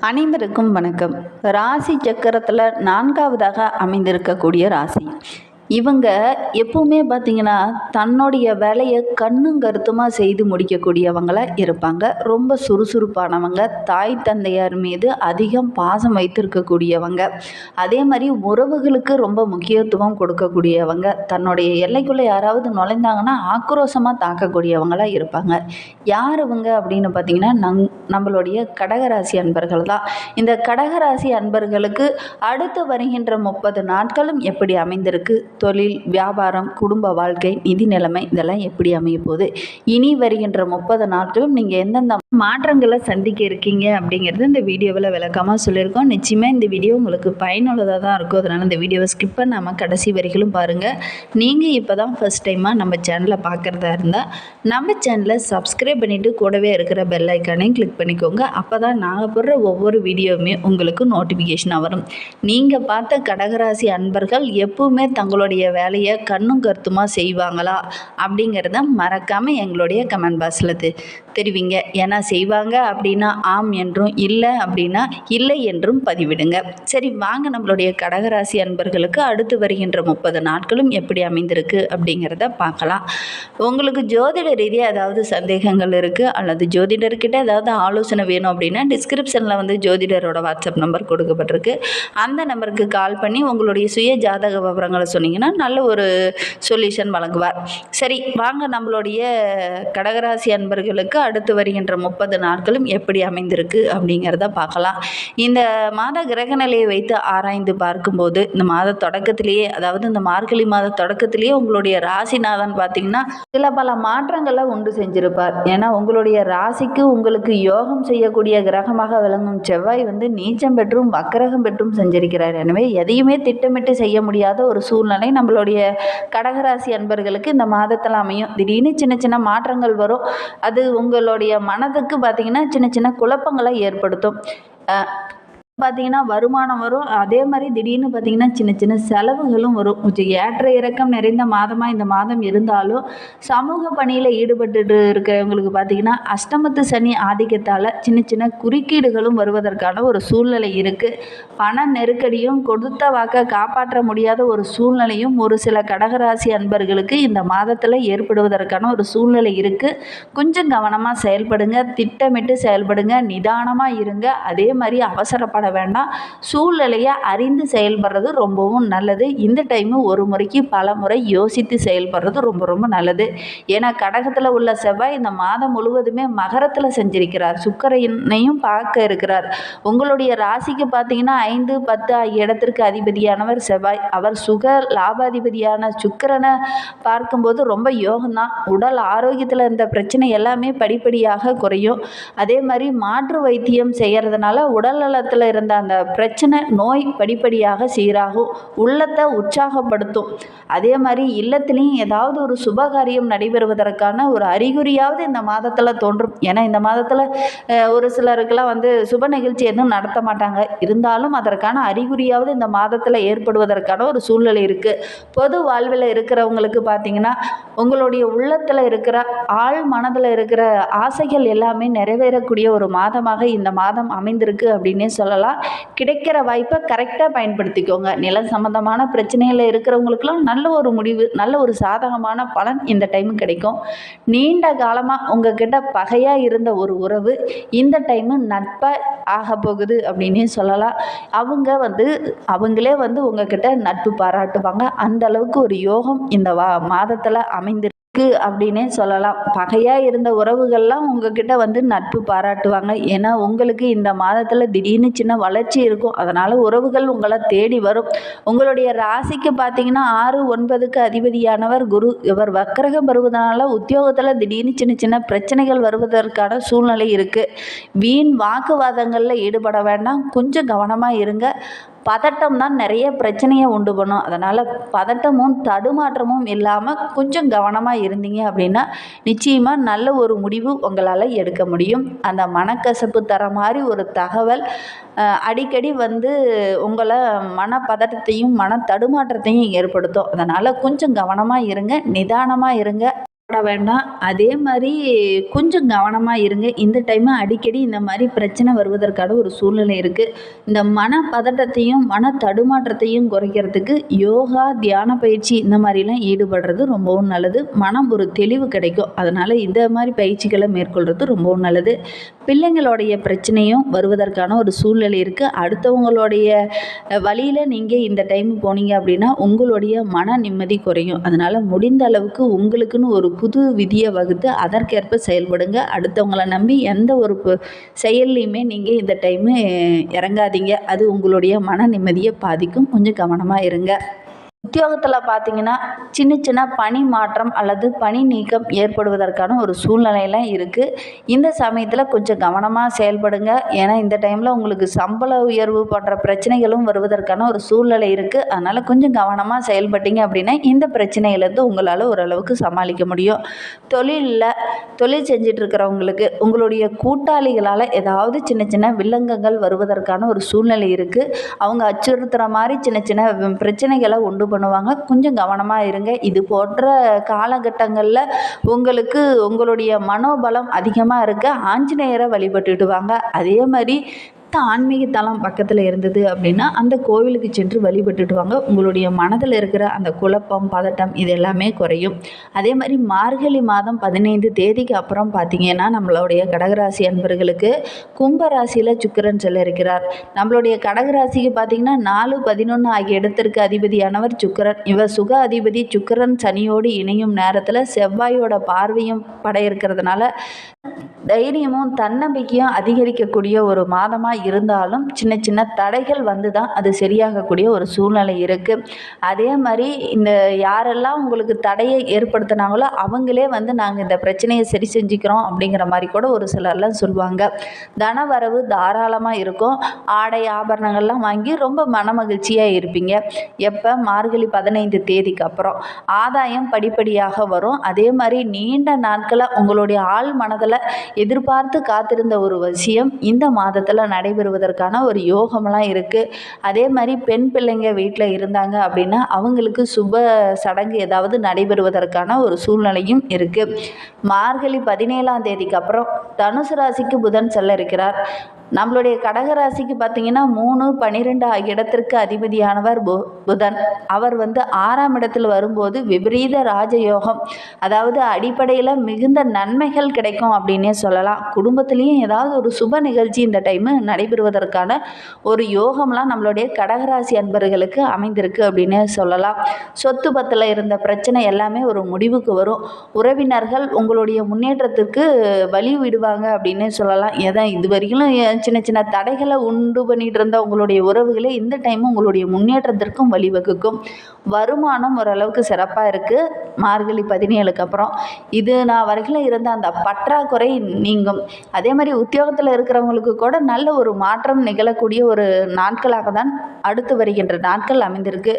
அனைவருக்கும் வணக்கம். ராசி சக்கரத்தில் நான்காவதாக அமைந்திருக்கக்கூடிய ராசி. இவங்க எப்பவுமே பார்த்திங்கன்னா தன்னுடைய வேலையை கண்ணும் கருத்துமாக செய்து முடிக்கக்கூடியவங்களாக இருப்பாங்க. ரொம்ப சுறுசுறுப்பானவங்க. தாய் தந்தையார் மீது அதிகம் பாசம் வைத்திருக்கக்கூடியவங்க. அதே மாதிரி உறவுகளுக்கு ரொம்ப முக்கியத்துவம் கொடுக்கக்கூடியவங்க. தன்னுடைய எல்லைக்குள்ளே யாராவது நுழைந்தாங்கன்னா ஆக்ரோஷமாக தாக்கக்கூடியவங்களாக இருப்பாங்க. யார் இவங்க அப்படின்னு பார்த்தீங்கன்னா நங் நம்மளுடைய கடகராசி அன்பர்கள் தான். இந்த கடகராசி அன்பர்களுக்கு அடுத்து வருகின்ற முப்பது நாட்களும் எப்படி அமைந்திருக்கு? தொழில் வியாபாரம் குடும்ப வாழ்க்கை நிதி நிலைமை இதெல்லாம் எப்படி அமைய போகுது இனி வருகின்ற முப்பது நாட்களும் நீங்கள் எந்தெந்த மாற்றங்களை சந்திக்க இருக்கீங்க அப்படிங்கிறது இந்த வீடியோவில் விளக்கமாக சொல்லியிருக்கோம். நிச்சயமாக இந்த வீடியோ உங்களுக்கு பயனுள்ளதாக தான் இருக்கும். அதனால் இந்த வீடியோவை ஸ்கிப் பண்ணாமல் கடைசி வரைகளும் பாருங்கள் நீங்கள் இப்போ தான் ஃபஸ்ட் டைமாக நம்ம சேனலை பார்க்குறதா இருந்தால் நம்ம சேனலை சப்ஸ்கிரைப் பண்ணிவிட்டு கூடவே இருக்கிற பெல் ஐக்கானையும் கிளிக் பண்ணிக்கோங்க. அப்போ தான் நாங்கள் போடுற ஒவ்வொரு வீடியோவுமே உங்களுக்கு நோட்டிஃபிகேஷனாக வரும். நீங்கள் பார்த்த கடகராசி அன்பர்கள் எப்பவுமே அவங்களுடைய வேலையை கண்ணும் கருத்துமாக செய்வாங்களா அப்படிங்கிறத மறக்காமல் எங்களுடைய கமெண்ட் பாக்ஸில் தெரிவிங்க. ஏன்னா செய்வாங்க அப்படின்னா ஆம் என்றும் இல்லை அப்படின்னா இல்லை என்றும் பதிவிடுங்க. சரி வாங்க நம்மளுடைய கடகராசி அன்பர்களுக்கு அடுத்து வருகின்ற முப்பது நாட்களும் எப்படி அமைந்திருக்கு அப்படிங்கிறத பார்க்கலாம். உங்களுக்கு ஜோதிட ரீதியாக ஏதாவது சந்தேகங்கள் இருக்குது அல்லது ஜோதிடர்கிட்ட ஏதாவது ஆலோசனை வேணும் அப்படின்னா டிஸ்கிரிப்ஷனில் வந்து ஜோதிடரோட வாட்ஸ்அப் நம்பர் கொடுக்கப்பட்டிருக்கு. அந்த நம்பருக்கு கால் பண்ணி உங்களுடைய சுய ஜாதக விவரங்களை சொன்னீங்கன்னா நல்ல ஒரு சொல்யூஷன் வழங்குவார். சரி வாங்க நம்மளுடைய கடகராசி அன்பர்களுக்கு அடுத்து வருகின்ற முப்பது நாட்களும் எப்படி அமைந்திருக்கு அப்படிங்கிறத பார்க்கலாம். இந்த மாத கிரக நிலையை வைத்து ஆராய்ந்து பார்க்கும்போது இந்த மாத தொடக்கத்திலேயே அதாவது இந்த மார்கழி மாத தொடக்கத்திலேயே உங்களுடைய ராசிநாதன் பார்த்தீங்கன்னா சில பல மாற்றங்களை உண்டு செஞ்சிருப்பார். ஏன்னா உங்களுடைய ராசிக்கு உங்களுக்கு யோகம் செய்யக்கூடிய கிரகமாக விளங்கும் செவ்வாய் வந்து நீச்சம் பெற்றும் வக்கரகம் பெற்றும் செஞ்சிருக்கிறார். எனவே எதையுமே திட்டமிட்டு செய்ய முடியாத ஒரு சூழ்நிலை நம்மளுடைய கடகராசி அன்பர்களுக்கு இந்த மாதத்தில் அமையும். திடீர்னு சின்ன சின்ன மாற்றங்கள் வரும். அது உங்களுடைய மனதுக்கு பார்த்திங்கன்னா சின்ன சின்ன குழப்பங்களை ஏற்படுத்தும். பார்த்தீங்கன்னா வருமானம் வரும். அதே மாதிரி திடீர்னு பார்த்தீங்கன்னா சின்ன சின்ன செலவுகளும் வரும். கொஞ்சம் ஏற்ற இறக்கம் நிறைந்த மாதமாக இந்த மாதம் இருந்தாலும் சமூக பணியில் ஈடுபட்டு இருக்கிறவங்களுக்கு பார்த்தீங்கன்னா அஷ்டமத்து சனி ஆதிக்கத்தால் சின்ன சின்ன குறுக்கீடுகளும் வருவதற்கான ஒரு சூழ்நிலை இருக்குது பண நெருக்கடியும் கொடுத்த வாக்கை காப்பாற்ற முடியாத ஒரு சூழ்நிலையும் ஒரு சில கடகராசி அன்பர்களுக்கு இந்த மாதத்தில் ஏற்படுவதற்கான ஒரு சூழ்நிலை இருக்குது கொஞ்சம் கவனமாக செயல்படுங்க திட்டமிட்டு செயல்படுங்க நிதானமாக இருங்க. அதே மாதிரி அவசரப்பட வேண்டாம். சூழ்நிலையை அறிந்து செயல்படுறது ரொம்பவும் நல்லது. இந்த டைமு ஒரு முறைக்கு பல முறை யோசித்து செயல்படுறது ரொம்ப ரொம்ப நல்லது. ஏன்னா கடகத்தில் உள்ள செவ்வாய் இந்த மாதம் முழுவதுமே மகரத்தில் செஞ்சிருக்கிறார். சுக்கரையினையும் பார்க்க இருக்கிறார். உங்களுடைய ராசிக்கு பார்த்தீங்கன்னா ஐந்து பத்து ஆகிய இடத்திற்கு அதிபதியானவர் செவ்வாய். அவர் சுக லாபாதிபதியான சுக்கரனை பார்க்கும்போது ரொம்ப யோகம்தான். உடல் ஆரோக்கியத்தில் இருந்த பிரச்சனை எல்லாமே படிப்படியாக குறையும். அதே மாதிரி மாற்று வைத்தியம் செய்கிறதுனால உடல் நலத்தில் இருந்த அந்த பிரச்சனை நோய் படிப்படியாக சீராகும். உள்ளத்தை உற்சாகப்படுத்தும். அதே மாதிரி இல்லத்துலேயும் ஏதாவது ஒரு சுபகாரியம் நடைபெறுவதற்கான ஒரு அறிகுறியாவது இந்த மாதத்தில் தோன்றும். ஏன்னா இந்த மாதத்தில் ஒரு சிலருக்கெல்லாம் வந்து சுப நிகழ்ச்சி எதுவும் நடத்த மாட்டாங்க. இருந்தாலும் அதற்கான அறிகுறியாவது இந்த மாதத்தில் ஏற்படுவதற்கான ஒரு சூழ்நிலை இருக்குது பொது வாழ்வில் இருக்கிறவங்களுக்கு பார்த்தீங்கன்னா உங்களுடைய உள்ளத்தில் இருக்கிற ஆழ் மனதில் இருக்கிற ஆசைகள் எல்லாமே நிறைவேறக்கூடிய ஒரு மாதமாக இந்த மாதம் அமைந்திருக்கு அப்படின்னே சொல்லலாம். கிடைக்கிற வாய்ப்பை கரெக்டாக பயன்படுத்திக்கோங்க. நில சம்மந்தமான பிரச்சனையில் இருக்கிறவங்களுக்குலாம் நல்ல ஒரு முடிவு நல்ல ஒரு சாதகமான பலன் இந்த டைமு கிடைக்கும். நீண்ட காலமாக உங்ககிட்ட பகையாக இருந்த ஒரு உறவு இந்த டைமு நட்பாக ஆக போகுது அப்படின்னே சொல்லலாம். அவங்க வந்து அவங்களே வந்து உங்ககிட்ட நட்பு பாராட்டுவாங்க. அந்த அளவுக்கு ஒரு யோகம் இந்த வா மாதத்தில் அமைந்திருக்கு அப்படின்னே சொல்லலாம். பகையாக இருந்த உறவுகள்லாம் உங்ககிட்ட வந்து நட்பு பாராட்டுவாங்க. ஏன்னா உங்களுக்கு இந்த மாதத்தில் திடீர்னு சின்ன வளர்ச்சி இருக்கும். அதனால் உறவுகள் உங்களை தேடி வரும். உங்களுடைய ராசிக்கு பார்த்தீங்கன்னா ஆறு ஒன்பதுக்கு அதிபதியானவர் குரு. இவர் வக்கரகம் வருவதனால உத்தியோகத்தில் திடீர்னு சின்ன சின்ன பிரச்சனைகள் வருவதற்கான சூழ்நிலை இருக்குது வீண் வாக்குவாதங்களில் ஈடுபட வேண்டாம். கொஞ்சம் கவனமாக இருங்க. பதட்டம் தான் நிறைய பிரச்சனையை உண்டு பண்ணும். அதனால் பதட்டமும் தடுமாற்றமும் இல்லாமல் கொஞ்சம் கவனமாக இருந்தீங்க அப்படின்னா நிச்சயமாக நல்ல ஒரு முடிவு உங்களால் எடுக்க முடியும். அந்த மனக்கசப்பு தர மாதிரி ஒரு தகவல் அடிக்கடி வந்து உங்களை மன பதட்டத்தையும் மன தடுமாற்றத்தையும் ஏற்படுத்தும். அதனால் கொஞ்சம் கவனமாக இருங்க நிதானமாக இருங்க. வேண்டாம். அதே மாதிரி கொஞ்சம் கவனமாக இருங்க. இந்த டைமு அடிக்கடி இந்த மாதிரி பிரச்சனை வருவதற்கான ஒரு சூழ்நிலை இருக்குது இந்த மன பதட்டத்தையும் மன தடுமாற்றத்தையும் குறைக்கிறதுக்கு யோகா தியான பயிற்சி இந்த மாதிரிலாம் ஈடுபடுறது ரொம்பவும் நல்லது. மனம் ஒரு தெளிவு கிடைக்கும். அதனால் இந்த மாதிரி பயிற்சிகளை மேற்கொள்கிறது ரொம்பவும் நல்லது. பிள்ளைங்களுடைய பிரச்சனையும் வருவதற்கான ஒரு சூழ்நிலை இருக்குது அடுத்தவங்களுடைய வழியில் நீங்கள் இந்த டைம் போனீங்க அப்படின்னா உங்களுடைய மன நிம்மதி குறையும். அதனால் முடிந்த அளவுக்கு உங்களுக்குன்னு ஒரு புது விதியை வகுத்து அதற்கேற்ப செயல்படுங்க. அடுத்தவங்களை நம்பி எந்த ஒரு செயல்லையுமே நீங்கள் இந்த டைமு இறங்காதீங்க. அது உங்களுடைய மன நிம்மதியை பாதிக்கும். கொஞ்சம் கவனமாக இருங்க. உத்தியோகத்தில் பார்த்தீங்கன்னா சின்ன சின்ன பணி மாற்றம் அல்லது பணி நீக்கம் ஏற்படுவதற்கான ஒரு சூழ்நிலையெல்லாம் இருக்குது இந்த சமயத்தில் கொஞ்சம் கவனமாக செயல்படுங்க. ஏன்னா இந்த டைமில் உங்களுக்கு சம்பள உயர்வு போன்ற பிரச்சனைகளும் வருவதற்கான ஒரு சூழ்நிலை இருக்குது அதனால் கொஞ்சம் கவனமாக செயல்பட்டீங்க அப்படின்னா இந்த பிரச்சனையிலேருந்து உங்களால் ஓரளவுக்கு சமாளிக்க முடியும். தொழிலில் தொழில் செஞ்சிட்ருக்கிறவங்களுக்கு உங்களுடைய கூட்டாளிகளால் ஏதாவது சின்ன சின்ன வில்லங்கங்கள் வருவதற்கான ஒரு சூழ்நிலை இருக்குது அவங்க அச்சுறுத்துகிற மாதிரி சின்ன சின்ன பிரச்சனைகளை உண்டு பண்ணுவாங்க. கொஞ்சம் கவனமாக இருங்க. இது போன்ற காலகட்டங்களில் உங்களுக்கு உங்களுடைய மனோபலம் அதிகமாக இருக்க ஆஞ்சநேயரை வழிபட்டுட்டு வாங்க. அதே மாதிரி மற்ற ஆன்மீக தலம் பக்கத்தில் இருந்தது அப்படின்னா அந்த கோவிலுக்கு சென்று வழிபட்டுட்டு வாங்க. உங்களுடைய மனதில் இருக்கிற அந்த குழப்பம் பதட்டம் இது எல்லாமே குறையும். அதே மாதிரி மார்கழி மாதம் பதினைந்து தேதிக்கு அப்புறம் பார்த்தீங்கன்னா நம்மளுடைய கடகராசி அன்பர்களுக்கு கும்பராசியில் சுக்கரன் சுக்கிரன் செல்ல இருக்கிறார். நம்மளுடைய கடகராசிக்கு பார்த்தீங்கன்னா நாலு பதினொன்று ஆகிய இடத்திற்கு அதிபதியானவர் சுக்கிரன். இவர் சுக அதிபதி சுக்கிரன் சனியோடு இணையும் நேரத்தில் செவ்வாயோட பார்வையும் பட இருக்கிறதுனால தைரியமும் தன்னம்பிக்கையும் அதிகரிக்கக்கூடிய ஒரு மாதமாக இருந்தாலும் சின்ன சின்ன தடைகள் வந்து தான் அது சரியாகக்கூடிய ஒரு சூழ்நிலை இருக்குது அதே மாதிரி இந்த யாரெல்லாம் உங்களுக்கு தடையை ஏற்படுத்தினாங்களோ அவங்களே வந்து நாங்கள் இந்த பிரச்சனையை சரி செஞ்சுக்கிறோம் அப்படிங்கிற மாதிரி கூட ஒரு சிலர்லாம் சொல்லுவாங்க. தனவரவு தாராளமாக இருக்கும். ஆடை ஆபரணங்கள்லாம் வாங்கி ரொம்ப மனமகிழ்ச்சியாக இருப்பீங்க. எப்போ? மார்கழி பதினைந்து தேதிக்கு அப்புறம். ஆதாயம் படிப்படியாக வரும். அதே மாதிரி நீண்ட நாட்களாக உங்களுடைய ஆள் மனதில் எதிர்பார்த்து காத்திருந்த ஒரு விஷயம் இந்த மாதத்தில் நடைபெறுவதற்கான ஒரு யோகமெல்லாம் இருக்குது அதே மாதிரி பெண் பிள்ளைங்க வீட்டில் இருந்தாங்க அப்படின்னா அவங்களுக்கு சுப சடங்கு ஏதாவது நடைபெறுவதற்கான ஒரு சூழ்நிலையும் இருக்குது மார்கழி பதினேழாம் தேதிக்கு அப்புறம் தனுசு ராசிக்கு புதன் செல்ல இருக்கிறார். நம்மளுடைய கடகராசிக்கு பார்த்தீங்கன்னா மூணு பன்னிரெண்டு ஆகிய இடத்திற்கு அதிபதியானவர் பு புதன். அவர் வந்து ஆறாம் இடத்தில் வரும்போது விபரீத ராஜயோகம். அதாவது அடிப்படையில் மிகுந்த நன்மைகள் கிடைக்கும் அப்படின்னே சொல்லலாம். குடும்பத்துலேயும் ஏதாவது ஒரு சுப நிகழ்ச்சி இந்த டைமு நடைபெறுவதற்கான ஒரு யோகம்லாம் நம்மளுடைய கடகராசி அன்பர்களுக்கு அமைந்திருக்கு அப்படின்னே சொல்லலாம். சொத்து பத்தில் இருந்த பிரச்சனை எல்லாமே ஒரு முடிவுக்கு வரும். உறவினர்கள் உங்களுடைய முன்னேற்றத்திற்கு வழி விடுவாங்க அப்படின்னே சொல்லலாம். எதை இது வரைக்கும் சின்ன சின்ன தடைகளை உண்டு பண்ணிட்டு இருந்த உங்களுடைய உறவுகளே இந்த டைம் உங்களுடைய முன்னேற்றத்திற்கும் வழிவகுக்கும். வருமானம் ஓரளவுக்கு சிறப்பாக இருக்குது மார்கழி பதினேழுக்கு அப்புறம் இது நான் வரைக்கும் இருந்த அந்த பற்றாக்குறை நீங்கும். அதே மாதிரி உத்தியோகத்தில் இருக்கிறவங்களுக்கு கூட நல்ல ஒரு மாற்றம் நிகழக்கூடிய ஒரு நாட்களாக தான் அடுத்து வருகின்ற நாட்கள் அமைந்திருக்கு.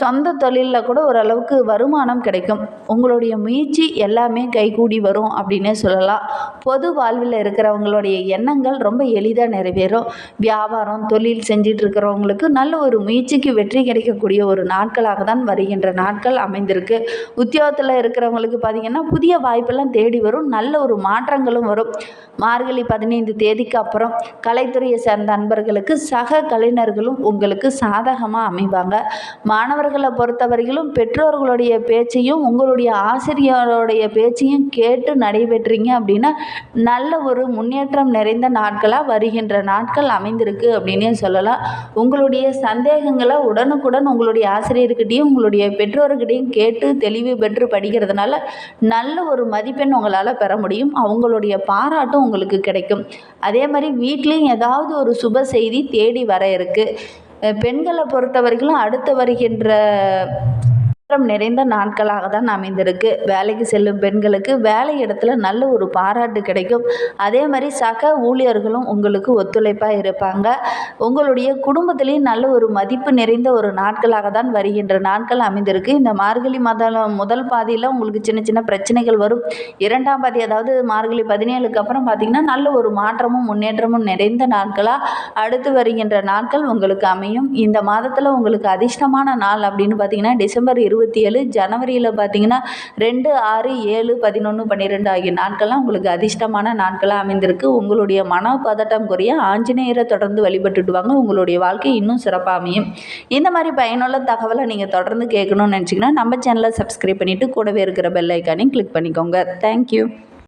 சொந்த தொழிலில் கூட ஓரளவுக்கு வருமானம் கிடைக்கும். உங்களுடைய முயற்சி எல்லாமே கைகூடி வரும் அப்படின்னே சொல்லலாம். பொது வாழ்வில் இருக்கிறவங்களுடைய எண்ணங்கள் ரொம்ப எளிதாக நிறைவேறும். வியாபாரம் தொழில் செஞ்சிட்டு இருக்கிறவங்களுக்கு நல்ல ஒரு முயற்சிக்கு வெற்றி கிடைக்கக்கூடிய ஒரு நாட்களாக தான் வருகின்ற நாட்கள் அமைந்திருக்கு. உத்தியோகத்தில் இருக்கிறவங்களுக்கு பார்த்திங்கன்னா புதிய வாய்ப்பெல்லாம் தேடி வரும். நல்ல ஒரு மாற்றங்களும் வரும். மார்கழி பதினைந்து தேதிக்கு அப்புறம் கலைத்துறையை சேர்ந்த அன்பர்களுக்கு சக கலைஞர்களும் உங்களுக்கு சாதகமாக அமைவாங்க. மாணவர்களை பொறுத்தவரையிலும் பெற்றோர்களுடைய பேச்சையும் உங்களுடைய ஆசிரியருடைய பேச்சையும் கேட்டு நடைபெற்றீங்க அப்படின்னா நல்ல ஒரு முன்னேற்றம் நிறைந்த நாட்களாக வருகின்ற நாட்கள் அமைந்திருக்கு அப்படின்னே சொல்லலாம். உங்களுடைய சந்தேகங்களை உடனுக்குடன் உங்களுடைய ஆசிரியர்கிட்டையும் உங்களுடைய பெற்றோர்கிட்டையும் கேட்டு தெளிவு பெற்று படிக்கிறதுனால நல்ல ஒரு மதிப்பெண் உங்களால் பெற முடியும். அவங்களுடைய பாராட்டும் உங்களுக்கு கிடைக்கும். அதே மாதிரி வீட்லேயும் ஏதாவது ஒரு சுப செய்தி தேடி வர இருக்குது பெண்களை பொறுத்த வரைக்கும் அடுத்து வருகின்ற முன்னேற்றம் நிறைந்த நாட்களாக தான் அமைந்திருக்கு. வேலைக்கு செல்லும் பெண்களுக்கு வேலை இடத்துல நல்ல ஒரு பாராட்டு கிடைக்கும். அதே மாதிரி சக ஊழியர்களும் உங்களுக்கு ஒத்துழைப்பாக இருப்பாங்க. உங்களுடைய குடும்பத்திலையும் நல்ல ஒரு மதிப்பு நிறைந்த ஒரு நாட்களாக தான் வருகின்ற நாட்கள் அமைந்திருக்கு. இந்த மார்கழி மாதம் முதல் பாதியில் உங்களுக்கு சின்ன சின்ன பிரச்சனைகள் வரும். இரண்டாம் பாதி அதாவது மார்கழி பதினேழுக்கு அப்புறம் பார்த்திங்கன்னா நல்ல ஒரு மாற்றமும் முன்னேற்றமும் நிறைந்த நாட்களாக அடுத்து வருகின்ற நாட்கள் உங்களுக்கு அமையும். இந்த மாதத்தில் உங்களுக்கு அதிர்ஷ்டமான நாள் அப்படின்னு பார்த்தீங்கன்னா டிசம்பர் இருபது இருபத்தி ஏழு ஜனவரியில் பார்த்தீங்கன்னா ரெண்டு ஆறு ஏழு பதினொன்று பன்னிரெண்டு ஆகிய நாட்கள்லாம் உங்களுக்கு அதிர்ஷ்டமான நாட்களாக அமைந்திருக்கு. உங்களுடைய மன பதட்டம் குறைய ஆஞ்சநேயரை தொடர்ந்து வழிபட்டுட்டு வாங்க உங்களுடைய வாழ்க்கை இன்னும் சிறப்பாக அமையும். இந்த மாதிரி பயனுள்ள தகவலை நீங்கள் தொடர்ந்து கேட்கணும்னு நினச்சிங்கன்னா நம்ம சேனலை சப்ஸ்கிரைப் பண்ணிவிட்டு கூடவே இருக்கிற பெல் ஐக்கானையும் கிளிக் பண்ணிக்கோங்க. தேங்க்யூ